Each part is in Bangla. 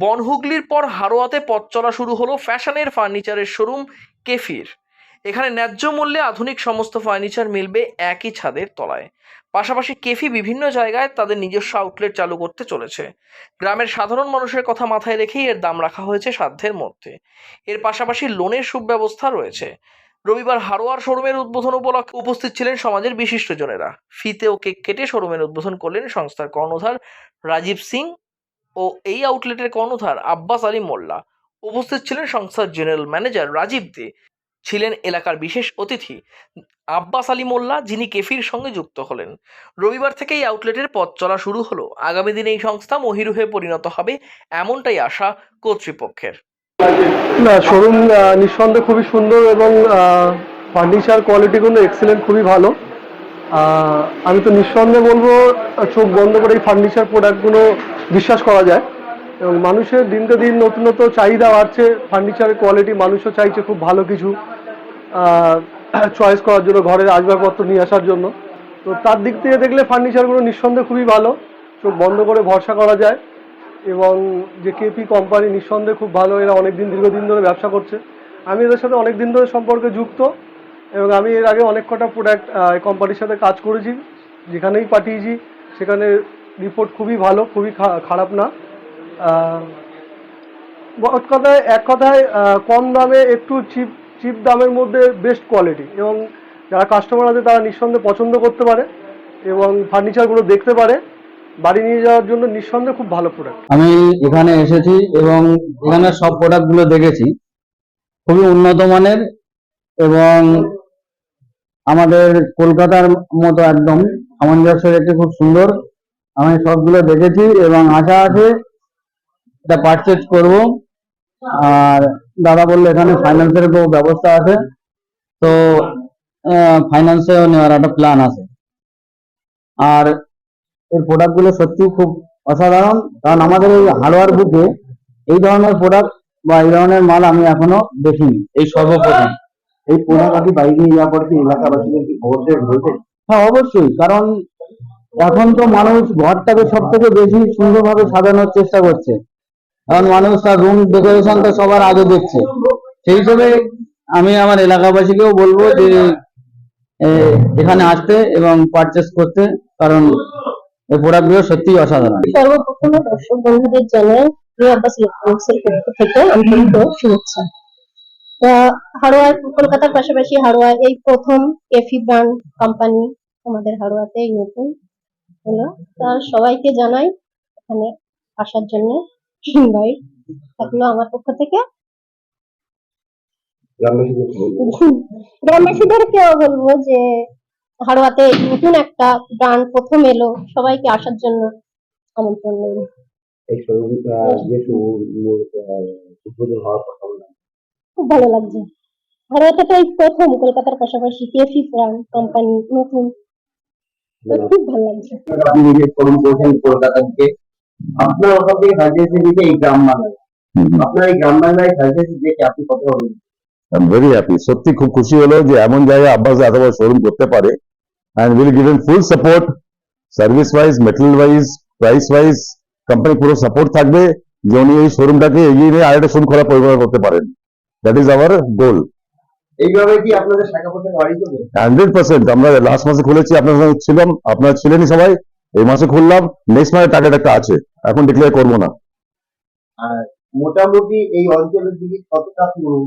বনহুগলির পর হারোয়াতে পথ চলা শুরু হলো ফ্যাশনের ফার্নিচারের শোরুম কেফির। এখানে ন্যায্য মূল্যে আধুনিক সমস্ত ফার্নিচার মিলবে একই ছাদের তলায়। পাশাপাশি কেফি বিভিন্ন জায়গায় তাদের নিজস্ব আউটলেট চালু করতে চলেছে। গ্রামের সাধারণ মানুষের কথা মাথায় রেখেই এর দাম রাখা হয়েছে সাধ্যের মধ্যে। এর পাশাপাশি লোনের সুব্যবস্থা রয়েছে। রবিবার হারোয়ার শোরুমের উদ্বোধন উপলক্ষে উপস্থিত ছিলেন সমাজের বিশিষ্টজনেরা। ফিতে ও কেক কেটে শোরুমের উদ্বোধন করলেন সংস্থার কর্ণধার রাজীব সিং ও এই আউটলেটের কর্ণধার আব্বাস আলী মোল্লা। উপস্থিত ছিলেন সংস্থার জেনারেল ম্যানেজার রাজীব দে। ছিলেন এলাকার বিশেষ অতিথি আব্বাস আলী মোল্লা, যিনি কেফির সঙ্গে যুক্ত হলেন। রবিবার থেকে এই আউটলেটের পথ চলা শুরু হলো। আগামী দিনে এই সংস্থা মহিরুহে পরিণত হবে এমনটাই আশা কর্তৃপক্ষের। না, শোরুম নিঃসন্দেহে খুবই সুন্দর এবং ফার্নিচার কোয়ালিটিগুলো এক্সিলেন্ট খুবই ভালো। আমি তো নিঃসন্দেহে বলব চোখ বন্ধ করে এই ফার্নিচার প্রোডাক্টগুলো বিশ্বাস করা যায়। এবং মানুষের দিনকে দিন নতুন নতুন চাহিদা বাড়ছে ফার্নিচারের কোয়ালিটি মানুষও চাইছে খুব ভালো কিছু চয়েস করার জন্য, ঘরের আসবাবপত্র নিয়ে আসার জন্য। তো তার দিক থেকে দেখলে ফার্নিচারগুলো নিঃসন্দেহে খুবই ভালো, চোখ বন্ধ করে ভরসা করা যায়। এবং যে কেপি কোম্পানি নিঃসন্দেহে খুব ভালো, এরা অনেক দিন দীর্ঘদিন ধরে ব্যবসা করছে। আমি এদের সাথে অনেক দিন ধরে সম্পর্কে যুক্ত। এবং আমি এর আগে অনেক কটা প্রোডাক্ট কোম্পানির সাথে কাজ করেছি, যেখানেই পাঠিয়েছি, সেখানে রিপোর্ট খুবই ভালো, খুবই খারাপ না। কথায়, এক কথায় কম দামে একটু চিপ চিপ দামের মধ্যে বেস্ট কোয়ালিটি এবং যারা কাস্টমার আছে, তারা নিঃসন্দেহে পছন্দ করতে পারে এবং ফার্নিচারগুলো দেখতে পারে। বাড়ি নিয়ে যাওয়ার জন্য নিঃসন্দেহে খুব ভালো প্রোডাক্ট আমি এখানে এসেছি এবং এখানে সব প্রোডাক্টগুলো দেখেছি। খুবই উন্নত মানের এবং আমাদের কলকাতার মতো একদম সামঞ্জস্য রেখে খুব সুন্দর। আমি সবগুলো দেখেছি এবং আশা আছে এটা পারচেজ করব। আর দাদা বলল এখানে ফাইন্যান্সের ব্যবস্থা আছে। তো ফাইন্যান্সেও নেওয়ার একটা প্ল্যান আছে। আর এর প্রোডাক্টগুলো সত্যি খুব অসাধারণ। কারণ আমাদের এই হার্ডওয়ার বুকে এই ধরনের প্রোডাক্ট বা এই ধরনের মাল আমি এখনও দেখিনি। এই সর্বপ্রথম। এই আপনি বাইরে নিয়ে যাওয়ার পর কি এলাকাবাসীদের কি খবর দেওয়া হ্যাঁ অবশ্যই কারণ এখন তো মানুষ ঘরটাকে সব থেকে বেশি সুন্দরভাবে সাজানোর চেষ্টা করছে। কারণ মানুষ তার রুম ডেকোরেশনটা সবার আগে দেখছে। সেই হিসেবে আমি আমার এলাকাবাসীকেও বলব যে এখানে আসতে এবং পারচেস করতে কারণ এই প্রোডাক্টগুলো সত্যিই অসাধারণ। সর্বপ্রথমে দর্শক বন্ধুদের জানাই প্রিয় আব্বাস ইলেকট্রনিক্স এর পক্ষ থেকে আন্তরিক শুভেচ্ছা। তা হাড়োয়া কলকাতার পাশাপাশি হাড়োয়া এই প্রথম এফি ব্র্যান্ড কোম্পানি আমাদের হাড়োয়াতে নতুন হলো। তা সবাইকে জানাই এখানে আসার জন্য। ইনভাইট থাকল আমার পক্ষ থেকে। গ্রামবাসীদেরকেও বলব যে হাড়োয়াতে নতুন একটা ব্র্যান্ড প্রথম এলো, সবাইকে আসার জন্য আমন্ত্রণ রইল। এই শোরুমটা যে উদ্বোধন হওয়ার কথা খুব ভালো লাগছে। তো এই প্রথম কলকাতার পাশাপাশি কেফি ব্র্যান্ড কোম্পানি নতুন। খুব ভালো লাগছে। আপনি নিজে শোরুম করছেন কলকাতা থেকে। আপনার ওখান থেকে ফ্র্যাঞ্চাইজি দিকে এই গ্রাম বাংলায়। আপনার এই গ্রাম বাংলায় ফ্র্যাঞ্চাইজি দেখে আপনি কত হবেন? আই ভেরি হ্যাপি সত্যি খুব খুশি হলো যে এমন জায়গায় আব্বাস এত শোরুম করতে পারে। And will given full support service wise material wise price wise company পুরো সাপোর্ট থাকবে। যে উনি এই শোরুমটাকে এগিয়ে নিয়ে আরেকটা শোরুম করার পরিকল্পনা করতে পারেন। দ্যাট ইজ আওয়ার গোল এইভাবে কি আপনাদের শাখা পথে বাড়ি হান্ড্রেড পার্সেন্ট আমরা লাস্ট মাসে খুলেছি আপনার সঙ্গে ছিলাম আপনারা ছিলেনই সবাই এই মাসে খুললাম নেক্সট মাসে টার্গেট একটা আছে এখন ডিক্লেয়ার করব না। আর মোটামুটি এই অঞ্চলের দিকে কতটা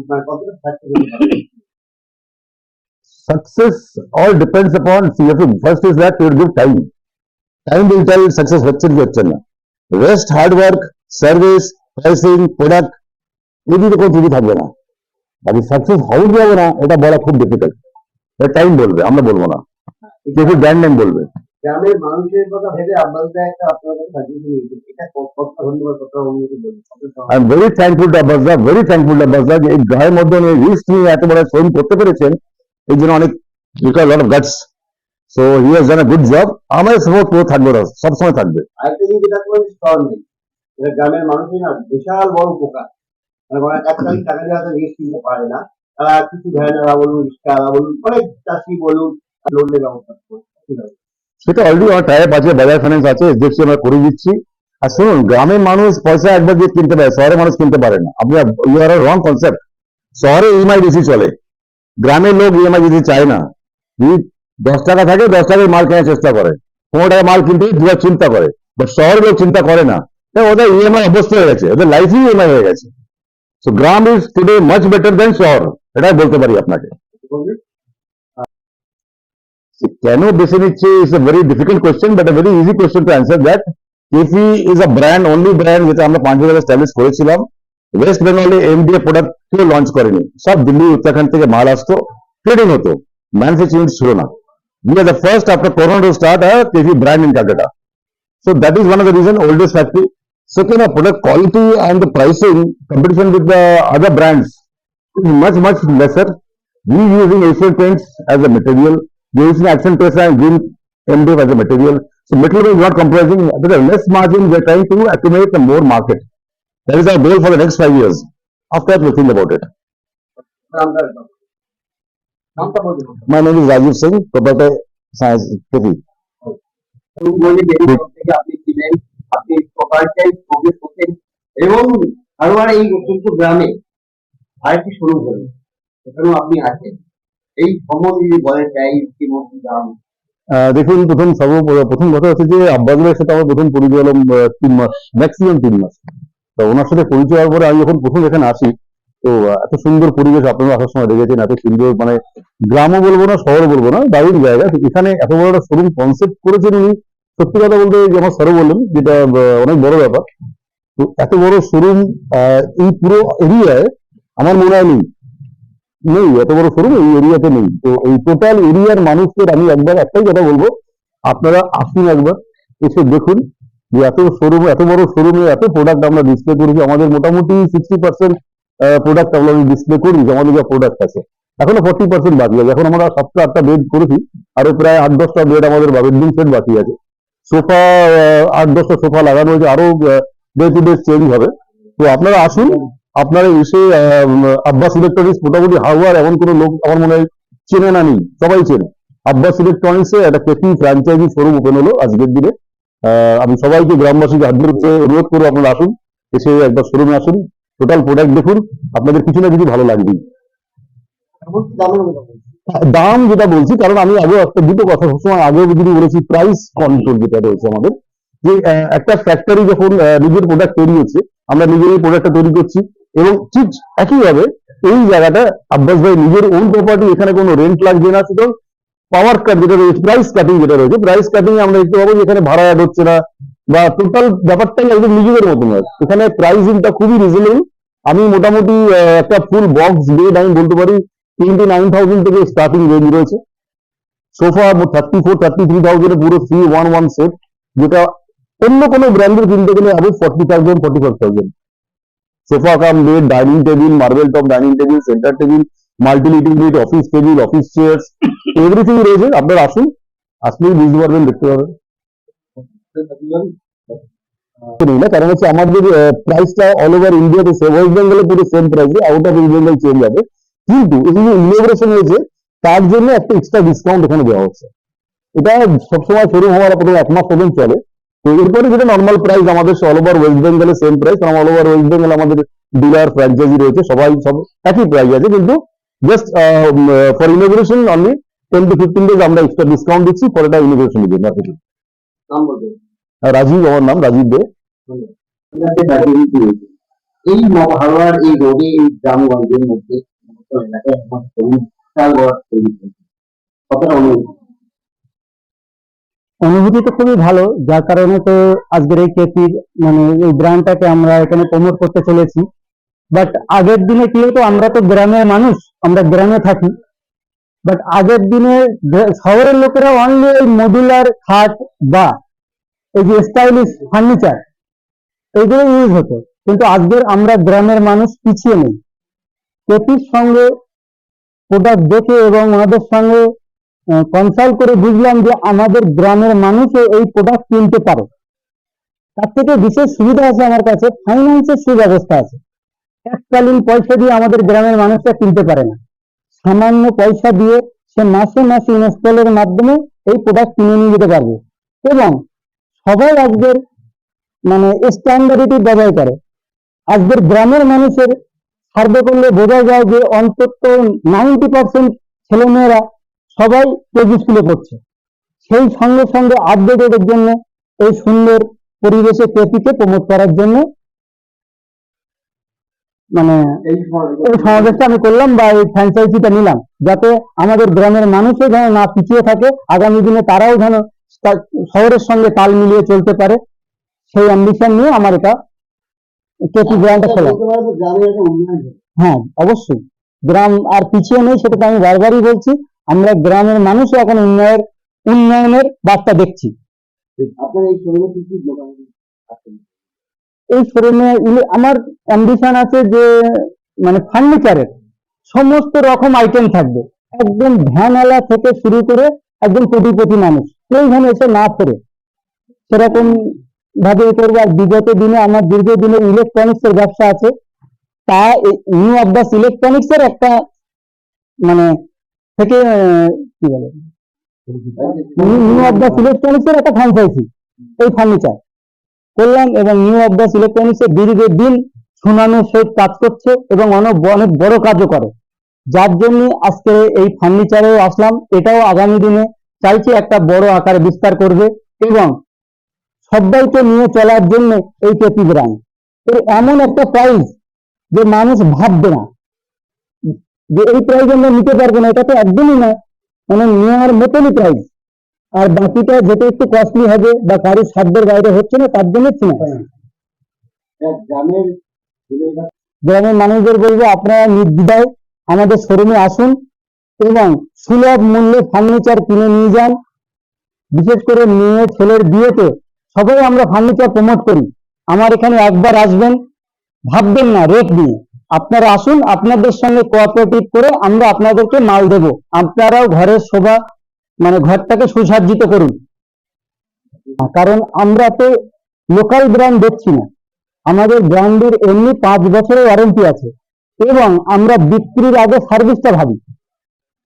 মানে কতটা success all depends upon to- first is that you give time. Time will tell success হচ্ছে কি হচ্ছে না। Rest hard work service pricing product এই দিকে কোনো ত্রুটি থাকবে না। বাকি সাকসেস হাউ যাবে না এটা বলা খুব ডিফিকাল্ট টাইম বলবে আমরা বলব না। কিছু ব্র্যান্ড নেম বলবে? গ্রামের মানুষের কথা ভেবে আপনাদের একটা আপনার কাছে সাজেশন নিয়েছি এটা ক- ধন্যবাদ কতটা I am very thankful to আব্বাসদা very thankful to আব্বাসদা যে এই গায়ের মধ্যে উনি রিস্ক নিয়ে এত বড় শোরুম করতে পেরেছেন এই জন্য অনেক require lot of guts so he has done a good job আমাদের সাপোর্ট পুরো থাকবে সবসময় থাকবে। আরেকটা জিনিস যেটা করে স্তর নেই। গ্রামের মানুষের না বিশাল বড় উপকার। মানে সেটা অলরেডি আমার আছে বাজার ফাইন্যান্স আছে এসডিএফসি আমরা করে দিচ্ছি। আর শুনুন, গ্রামের মানুষ পয়সা একবার দিয়ে কিনতে পারে, শহরের মানুষ কিনতে পারে না। আপনি ইউ রং কনসেপ্ট শহরে ইএমআই বেশি চলে, গ্রামের লোক ইএমআই বেশি চায় না। যদি দশ টাকা থাকে, দশ টাকায় মাল কেনার চেষ্টা করে। পনেরো টাকা মাল কিনতে দুবার চিন্তা করে। বাট শহরের লোক চিন্তা করে না। ওদের ইএমআই অভ্যস্ত হয়ে গেছে, ওদের লাইফই ইএমআই হয়ে গেছে। So gram is today much better than শহর এটাই বলতে পারি আপনাকে কেন বেছে নিচ্ছে is a very difficult question but a very easy question to answer that কেফি is a brand only brand যেটা আমরা পাঁচ বছর এস্টাবলিশ করেছিলাম ওয়েস্ট বেঙ্গলে এমডিএ প্রোডাক্ট কেউ লঞ্চ করেনি সব দিল্লি উত্তরাখণ্ড থেকে মাল আসতো ট্রেডিং হতো ম্যানুফ্যাকচারিং ছিল না we are the first after corona to start a KFC brand in Calcutta. So, that is one of the reason oldest factory. Second, a product quality and the pricing competition with the other brands is much, much lesser. We using Asian paints as a material, we using Action and Green MDF as a material. So material is not compromising. With a less margin, we are trying to accumulate the more market. That is our goal for the next five years. After that, we'll think about it. My name is Rajiv Singh, proprietor Science City. আপনি প্রবেশ করতেন এবং হারোয়ার এই অত্যন্ত গ্রামে আরেকটি সেখানেও আপনি আছেন। এই যদি দেখুন, প্রথম সর্ব প্রথম কথা হচ্ছে যে আব্বাসুলের সাথে আমার প্রথম পরিচয় হলো তিন মাস ম্যাক্সিমাম তিন মাস। তো ওনার সাথে পরিচয় হওয়ার পরে আমি যখন প্রথম এখানে আসি, তো এত সুন্দর পরিবেশ আপনারা আসার সময় দেখেছেন, এত সুন্দর মানে গ্রামও বলব না শহর বলব না, দারুণ জায়গা। এখানে এত বড় একটা শোরুম কনসেপ্ট করেছেন উনি সত্যি কথা বলতে আমার স্যারও বললেন, যেটা অনেক বড় ব্যাপার। তো এত বড় শোরুম এই পুরো এরিয়ায় আমার মনে হয় নেই। নেই, এত বড় শোরুম এই এরিয়াতে নেই। তো এই টোটাল এরিয়ার মানুষদের আমি একবার একটাই কথা বলব, আপনারা আসুন একবার, এসে দেখুন যে এত শোরুম এত বড় শোরুমে এত প্রোডাক্ট আমরা ডিসপ্লে করেছি আমাদের মোটামুটি সিক্সটি পার্সেন্ট প্রোডাক্ট আমরা ডিসপ্লে করি যে আমাদের যা প্রোডাক্ট আছে। এখনও ফর্টি পার্সেন্ট বাকি আছে। এখন আমরা সাতটা আটটা বেড করেছি আরও প্রায় আট দশটা বেড আমাদের বেডরুম সেট বাকি আছে। সোফা আট দশটা সোফা লাগানো হয়েছে। আরও ডে টু ডে চেঞ্জ হবে। তো আপনারা আসুন, আপনারা এসে আব্বাস ইলেকট্রনিক্স, মোটামুটি হাওয়ার এমন কোনো লোক আমার মনে হয় চেনে না নেই। সবাই চেনে। আব্বাস ইলেকট্রনিক্সে একটা কেপি ফ্র্যাঞ্চাইজি শোরুম ওপেন হলো আজকের দিনে। আমি সবাইকে, গ্রামবাসীকে হাত ধরে অনুরোধ করব আপনারা আসুন, এসে একবার শোরুমে আসুন। টোটাল প্রোডাক্ট দেখুন, আপনাদের কিছু না কিছু ভালো লাগবেই। দাম যেটা বলছি, কারণ আমি আগে একটা দুটো কথা সবসময় আগে যদি বলেছি প্রাইস কন্ট্রোল যেটা রয়েছে আমাদের, যে একটা ফ্যাক্টরি যখন নিজের প্রোডাক্ট তৈরি হচ্ছে, আমরা নিজেরাই প্রোডাক্টটা তৈরি করছি, এবং ঠিক একইভাবে এই জায়গাটা আব্বাস ভাই নিজের ওন প্রপার্টি এখানে কোনো রেন্ট লাগছে না শুধু পাওয়ার কাট যেটা রয়েছে প্রাইস কাটিং যেটা রয়েছে প্রাইস কাটিং আমরা দেখতে পাবো এখানে ভাড়া অ্যাড হচ্ছে না, বা টোটাল ব্যাপারটাই একদম নিজেদের মতন হয়। এখানে প্রাইসিংটা খুবই রিজনেবল আমি মোটামুটি একটা ফুল বক্স বেড আমি বলতে পারি টোয়েন্টি নাইন থাউজেন্ড থেকে স্টার্টিং রেঞ্জ রয়েছে। Sofa thirty four thirty three thousand পুরো থ্রি ওয়ান ওয়ান সেট যেটা অন্য কোনো ব্র্যান্ডের কিনতে গেলে আবার forty thousand forty five thousand sofa cum bed dining table marble top dining table centre table multiutility unit office table office chairs everything রয়েছে। আপনারা আসুন, আসলেই বুঝতে পারবেন, দেখতে পাবেন নেই না, কারণ হচ্ছে আমাদের প্রাইসটা অল ওভার ইন্ডিয়াতে ওয়েস্ট বেঙ্গলে পুরো সেম প্রাইসে out of East Bengal change হবে। কিন্তু এই যে ইনোগ্রেশন হয়েছে তার জন্য একটা এক্সট্রা ডিসকাউন্ট এখানে দেওয়া হচ্ছে। এটা সবসময় শুরু হওয়ার প্রথম এক মাস পর্যন্ত চলে। তো এরপরে যেটা নর্মাল প্রাইস আমাদের all over West Bengal same price কারণ অল ওভার ওয়েস্ট বেঙ্গল আমাদের ডিলার ফ্র্যাঞ্চাইজি রয়েছে সবাই সব একই প্রাইস আছে। কিন্তু just for inauguration only ten to fifteen days আমরা এক্সট্রা ডিসকাউন্ট দিচ্ছি পরে এটা ইনোগ্রেশন দিচ্ছি মার্কেটিং রাজীব আমার নাম রাজীব দে। দার্জিলিং এই হাওড়ার এই রোডে এই গ্রামগঞ্জের মধ্যে অনুভূতি তো খুবই ভালো, যার কারণে তো আজকের এই কেপির মানে এই ব্র্যান্ডটাকে আমরা এখানে প্রমোট করতে চলেছি। বাট আগের দিনে কি হতো, আমরা তো গ্রামের মানুষ, আমরা গ্রামে থাকি। বাট আগের দিনে শহরের লোকেরা অনলি ওই মডুলার খাট বা এই যে স্টাইলিশ ফার্নিচার এইগুলো ইউজ হতো। কিন্তু আজকের আমরা গ্রামের মানুষ পিছিয়ে নেই। কেপির সঙ্গে প্রোডাক্ট দেখে এবং ওনাদের সঙ্গে কনসাল্ট করে বুঝলাম যে আমাদের গ্রামের মানুষও এই প্রোডাক্ট কিনতে পারে। তার থেকে বিশেষ সুবিধা আছে আমার কাছে ফাইন্যান্সের সুব্যবস্থা আছে। এককালীন পয়সা দিয়ে আমাদের গ্রামের মানুষরা কিনতে পারে না। সামান্য পয়সা দিয়ে সে মাসে মাসে ইনস্টলের মাধ্যমে এই প্রোডাক্ট কিনে নিয়ে যেতে পারবে। এবং সবাই আজকের মানে স্ট্যান্ডার্ডিটি বজায় করে। আজকের গ্রামের মানুষের সার্ভে করলে বোঝা যায় যে অন্তত নাইনটি পার্সেন্ট ছেলেমেয়েরা সবাই কেজি স্কুলে পড়ছে। সেই সঙ্গে সঙ্গে আপডেটের জন্য এই সুন্দর পরিবেশে কেপিকে প্রমোট করার জন্য মানে এই সমাবেশটা আমি করলাম বা এই ফ্র্যাঞ্চাইজিটা নিলাম যাতে আমাদের গ্রামের মানুষও যেন না পিছিয়ে থাকে আগামী দিনে তারাও যেন শহরের সঙ্গে তাল মিলিয়ে চলতে পারে। সেই অ্যাম্বিশন নিয়ে আমার এটা কেপি ব্র্যান্ডটা খোলা। হ্যাঁ অবশ্যই। গ্রাম আর পিছিয়ে নেই সেটা তো আমি বারবারই বলছি। আমরা গ্রামের মানুষও এখন উন্নয়নের উন্নয়নের বার্তা দেখছি। এই শোরুমে আমার অ্যাম্বিশন আছে যে মানে ফার্নিচারের সমস্ত রকম আইটেম থাকবে। একদম ভ্যানওয়ালা থেকে শুরু করে একদম কোটিপতি মানুষ। কেউ যেন এসে না ফেরে। সেরকম ভাবে করব। আর বিগত দিনে আমার দীর্ঘদিনের ইলেকট্রনিক্স এর ব্যবসা আছে। তা নিউ আব্বাস ইলেকট্রনিক্স এর একটা মানে থেকে কি বলে? নিউ ইলেকট্রনিক্স এর একটা ফ্র্যাঞ্চাইজি এই ফার্নিচার করলাম এবং নিউ আব্বাস ইলেকট্রনিক্স এর দীর্ঘদিন সুনামের সহিত কাজ করছে এবং অনেক অনেক বড় কাজও করে। যার জন্য আজকে এই ফার্নিচারেও আসলাম। এটাও আগামী দিনে চাইছি একটা বড় আকারে বিস্তার করবে এবং সবাইকে নিয়ে চলার জন্য এই কেপি ব্র্যান্ড এমন একটা প্রাইজ যে মানুষ ভাববে না। যে এই প্রাইস আমরা নিতে পারব না, এটা তো একদমই না মানে নেওয়ার মতনই প্রাইজ আর বাকিটা যেটা একটু কস্টলি হবে বা কারোর সাধ্যের বাইরে হচ্ছে না, তার জন্য গ্রামের গ্রামের মানুষদের বলব, আপনারা নির্দ্বিধায় আমাদের শোরুমে আসুন এবং সুলভ মূল্যে ফার্নিচার কিনে নিয়ে যান। বিশেষ করে মেয়ে ছেলের বিয়েতে সবাই আমরা ফার্নিচার প্রমোট করি। আমার এখানে একবার আসবেন, ভাববেন না রেট নিয়ে আপনারা আসুন, আপনাদের সঙ্গে কোঅপারেটিভ করে আমরা আপনাদেরকে মাল দেব। আপনারাও ঘরের শোভা মানে ঘরটাকে সুসজ্জিত করুন। কারণ আমরা তো লোকাল ব্র্যান্ড দেখছি না। আমাদের ব্র্যান্ডের এমনি পাঁচ বছরের ওয়ারেন্টি আছে। এবং আমরা বিক্রির আগে সার্ভিসটা ভাবি।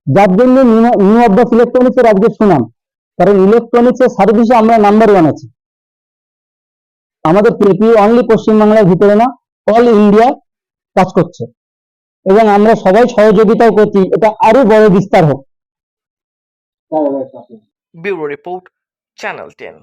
যার জন্য নিউ আব্বাস ইলেকট্রনিক্স এর আজকে সুনাম। কারণ ইলেকট্রনিক্স এর সার্ভিসে আমরা নাম্বার ওয়ান আছি। আমাদের পিপি অনলি পশ্চিমবাংলার ভিতরে না অল ইন্ডিয়া কাজ করছে। এবং আমরা সবাই সহযোগিতাও করছি, এটা আরও বড় বিস্তার হোক। Bureau report, channel ten.